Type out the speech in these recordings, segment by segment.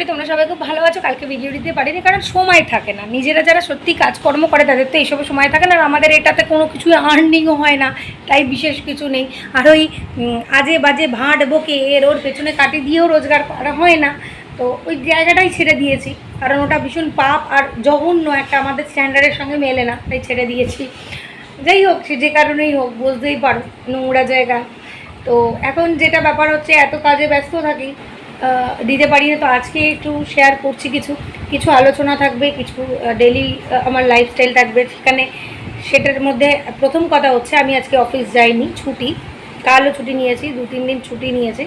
করি তোমরা সবাই খুব ভালো আছো, কালকে ভিডিও দিতে পারিনি, কারণ সময় থাকে না। নিজেরা যারা সত্যি কাজকর্ম করে, তাদের তো এইসব সময় থাকে না, আর আমাদের এটাতে কোনো কিছু আর্নিংও হয় না, তাই বিশেষ কিছু নেই। আর ওই আজে বাজে ভাঁট বকে এর ওর পেছনে কাটি দিয়েও রোজগার করা হয় না। তো ওই জায়গাটাই ছেড়ে দিয়েছি, কারণ ওটা ভীষণ পাপ আর জঘন্য একটা আমাদের স্ট্যান্ডার্ডের সঙ্গে মেলে না, তাই ছেড়ে দিয়েছি। যাই হোক, সে যে কারণেই হোক, বুঝতেই পারো নোংরা জায়গা। তো এখন যেটা ব্যাপার হচ্ছে, এত কাজে ব্যস্ত থাকি দিতে পারি না। তো আজকে একটু শেয়ার করছি কিছু কিছু আলোচনা থাকবে, কিছু ডেলি আমার লাইফস্টাইল থাকবে। সেখানে সেটার মধ্যে প্রথম কথা হচ্ছে, আমি আজকে অফিস যাইনি, ছুটি। কালও ছুটি নিয়েছি, দু, তিন দিন ছুটি নিয়েছি।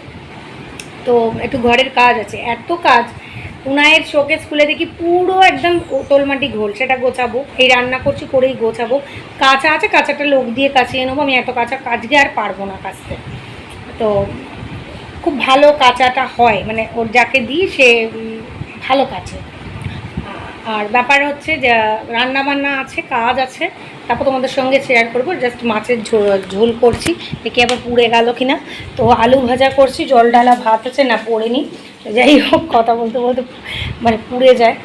তো একটু ঘরের কাজ আছে। এত কাজ, উনায়ের শোকেস খুলে দেখি পুরো একদম তোলমাটি ঘোল। সেটা গোছাবো, এই রান্না করছি, করেই গোছাবো। কাঁচা আছে, কাঁচাটা লোক দিয়ে কাচিয়ে নেব। আমি এত কাঁচা কাচকে আর পারব না কাচতে। তো খুব ভালো কাঁচাটা হয় মানে ওর যাকে দিই সে ভালো কাচে। আর ব্যাপার হচ্ছে যে রান্না বান্না আছে, কাজ আছে, তারপর তোমাদের সঙ্গে শেয়ার করব জাস্ট মাছের ঝোল ঝোল করছি, দেখি আবার পুড়ে গেল কিনা। তো আলু ভাজা করছি, জল ডালা ভাত আছে, না পড়েনি যাই হোক, কথা বলতে বলতে মানে পুড়ে যায়।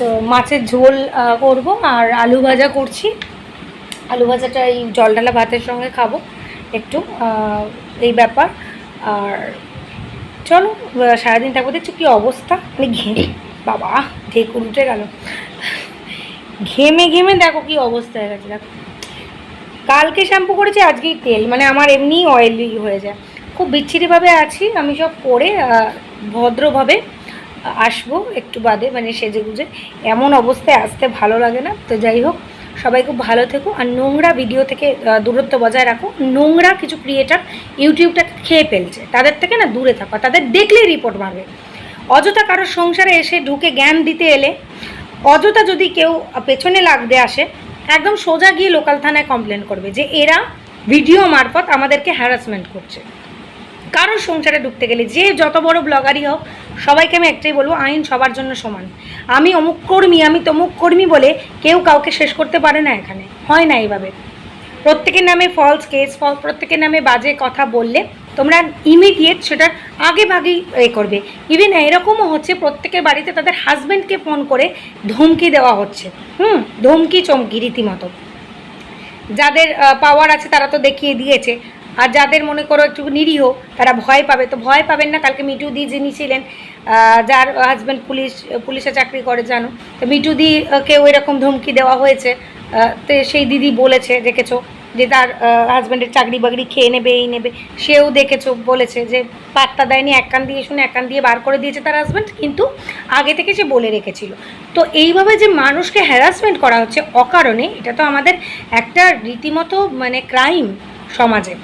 তো মাছের ঝোল করব, আর আলু ভাজা করছি। আলু ভাজাটা এই জল ডালা ভাতের সঙ্গে খাব, একটু এই ব্যাপার। আর চলো সারাদিন থাকব। দেখছ কী অবস্থা? মানে ঘেমে বাবা ঢেকুর উঠে গেল। ঘেমে ঘেমে দেখো কি অবস্থা হয়ে গেছে দেখো। কালকে শ্যাম্পু করেছি আজকেই তেল। মানে আমার এমনি অয়েলি হয়ে যায়। খুব বিচ্ছিরিভাবে আছি আমি সব করে ভদ্রভাবে আসব একটু বাদে মানে সেজে গুজে এমন অবস্থায় আসতে ভালো লাগে না। তো যাই হোক সবাই খুব ভালো থেকো। আর নোংরা ভিডিও থেকে দূরত্ব বজায় রাখো। নোংরা কিছু ক্রিয়েটার ইউটিউবটাকে খেয়ে ফেলছে। তাদের থেকে না দূরে থাকো তাদের দেখলে রিপোর্ট মারবে। অযথা কারোর সংসারে এসে ঢুকে জ্ঞান দিতে এলে, অযথা যদি কেউ পেছনে লাগতে আসে, একদম সোজা গিয়ে লোকাল থানায় কমপ্লেন করবে যে এরা ভিডিও মারফত আমাদেরকে হ্যারাসমেন্ট করছে। কারোর সংসারে ঢুকতে গেলে যে যত বড় ব্লগারই হোক, সবাইকে আমি একটাই বলব, আইন সবার জন্য সমান। আমি অমুক কর্মী, আমি তমুক কর্মী বলে কেউ কাউকে শেষ করতে পারে না এখানে, হয় না এইভাবে। প্রত্যেকের নামে ফলস কেস ফল প্রত্যেকের নামে বাজে কথা বললে তোমরা ইমিডিয়েট সেটার আগে ভাগেই এ করবে। ইভেন এরকমও হচ্ছে, প্রত্যেকের বাড়িতে তাদের হাজব্যান্ডকে ফোন করে ধমকি দেওয়া হচ্ছে। হুম, ধমকি চমকি রীতিমতো। যাদের পাওয়ার আছে তারা তো দেখিয়ে দিয়েছে। আর যাদের মনে করো একটু নিরীহ, তারা ভয় পাবে। তো ভয় পাবেন না, কালকে মিটু দি যিনি ছিলেন যার হাজব্যান্ড পুলিশ, পুলিশে চাকরি করে, জানো। তো মিটু দি কেউ এরকম ধমকি দেওয়া হয়েছে তো সেই দিদি বলেছে, দেখেছ, যে তার হাজব্যান্ডের চাকরি বাকরি খেয়ে নেবে, এই নেবে। সেও দেখেছ, বলেছে যে পাত্তা দেয়নি, এক কান দিয়ে শুনে, এক কান দিয়ে বার করে দিয়েছে তার হাজব্যান্ড কিন্তু আগে থেকে সে বলে রেখেছিল। তো এইভাবে যে মানুষকে হ্যারাসমেন্ট করা হচ্ছে, অকারণে, এটা তো আমাদের একটা রীতিমতো মানে ক্রাইম সমাজে।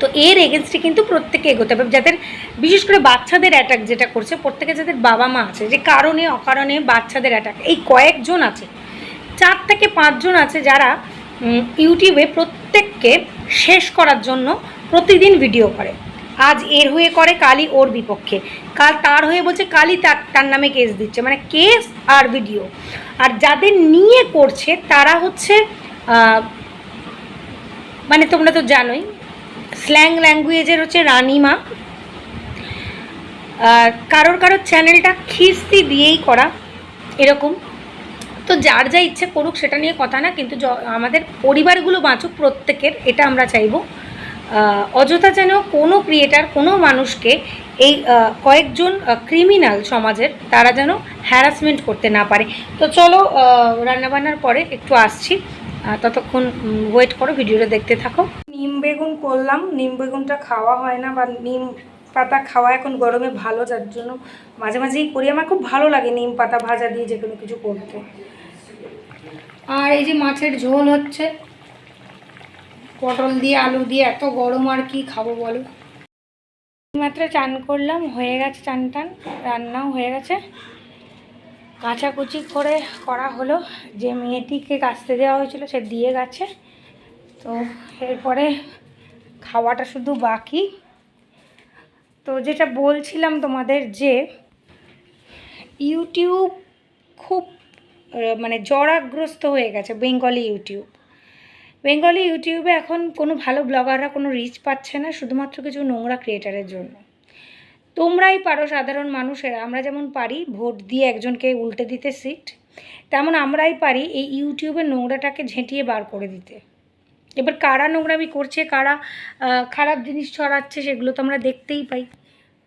তো এর এগেনস্টে কিন্তু প্রত্যেকে এগোতে হবে। যাদের, বিশেষ করে বাচ্চাদের অ্যাটাক যেটা করছে, প্রত্যেকে যাদের বাবা মা আছে, যে কারণে, অকারণে বাচ্চাদের অ্যাটাক এই কয়েকজন আছে, চার থেকে পাঁচজন আছে যারা ইউটিউবে প্রত্যেককে শেষ করার জন্য প্রতিদিন ভিডিও করে। আজ এর হয়ে করে, কালই ওর বিপক্ষে। কাল তার হয়ে বলছে, কালই তার তার নামে কেস দিচ্ছে। মানে কেস আর ভিডিও আর যাদের নিয়ে করছে, তারা হচ্ছে মানে তোমরা তো জানোই স্ল্যাং ল্যাঙ্গুয়েজের হচ্ছে রানিমা। আর কারোর কারোর চ্যানেলটা খিস্তি দিয়েই করা, এরকম। তো যার যা ইচ্ছে করুক সেটা নিয়ে কথা না, কিন্তু আমাদের পরিবারগুলো বাঁচুক প্রত্যেকের, এটা আমরা চাইব। অযথা যেন কোনো ক্রিয়েটার কোনো মানুষকে এই কয়েকজন ক্রিমিনাল সমাজের, তারা যেন হ্যারাসমেন্ট করতে না পারে। তো চলো রান্নাবান্নার পরে একটু আসছি। ততক্ষণ ওয়েট করো, ভিডিওটা দেখতে থাকো। নিম বেগুন করলাম। নিম বেগুনটা খাওয়া হয় না বা নিম পাতা খাওয়া এখন গরমে ভালো, যার জন্য মাঝে মাঝেই করি। আমার খুব ভালো লাগে নিম পাতা ভাজা দিয়ে যে কোনো কিছু করতে। আর এই যে মাছের ঝোল হচ্ছে, পটল দিয়ে, আলু দিয়ে, এত গরম আর কি খাব বলো? মাত্র চান করলাম, হয়ে গেছে চান টান, রান্নাও হয়ে গেছে। কাচাকুচি করে করা হলো। যে মেয়েটিকে কাচতে দেওয়া হয়েছিল, সে দিয়ে গেছে। তো এরপরে খাওয়াটা শুধু বাকি। তো যেটা বলছিলাম তোমাদের যে, ইউটিউব খুব মানে জরাগ্রস্ত হয়ে গেছে, বেঙ্গলি ইউটিউব। বেঙ্গলি ইউটিউবে এখন কোনো ভালো ব্লগাররা কোনো রিচ পাচ্ছে না, শুধুমাত্র কিছু নোংরা ক্রিয়েটারের জন্য। তোমরাই পারো সাধারণ মানুষেরা, আমরা যেমন পারি ভোট দিয়ে একজনকে উল্টে দিতে সিট তেমন আমরাই পারি এই ইউটিউবের নোংরাটাকে ঝেঁটিয়ে বার করে দিতে। এবার কারা নোংরামি করছে, কারা খারাপ জিনিস ছড়াচ্ছে সেগুলো তো আমরা দেখতেই পাই।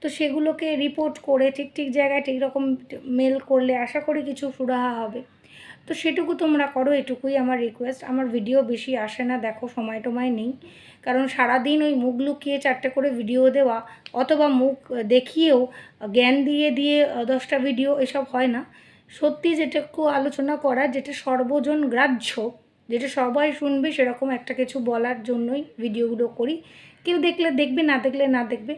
তো সেগুলোকে রিপোর্ট করে ঠিক ঠিক জায়গায় ঠিক রকম মেল করলে আশা করি কিছু সুরাহা হবে। তো সেটুকু তোমরা করো, এটুকুই আমার রিকোয়েস্ট আমার ভিডিও বেশি আসে না, দেখো সময় টময় নেই। কারণ সারাদিন ওই মুখ লুকিয়ে চারটে করে ভিডিও দেওয়া অথবা মুখ দেখিয়েও জ্ঞান দিয়ে দিয়ে দশটা ভিডিও এসব হয় না। সত্যি যেটুকু আলোচনা করা, যেটা সর্বজন গ্রাহ্য যেটা সবাই শুনবে, সেরকম একটা কিছু বলার জন্যই ভিডিওগুলো করি। কেউ দেখলে দেখবে, না দেখলে না দেখবে।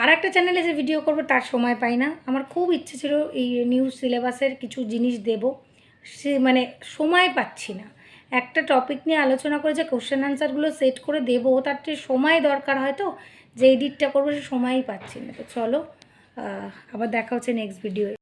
আর একটা চ্যানেলে যে ভিডিও করব, তার সময় পাই না। আমার খুব ইচ্ছে ছিল এই নিউজ সিলেবাসের কিছু জিনিস দেব। সে মানে সময় পাচ্ছি না। একটা টপিক নিয়ে আলোচনা করে যে কোশ্চেন আনসারগুলো সেট করে দেবো, তার সময় দরকার হয় তো। যে এডিটটা করব, সে সময়ই পাচ্ছি না। তো চলো আবার দেখা হচ্ছে নেক্সট ভিডিও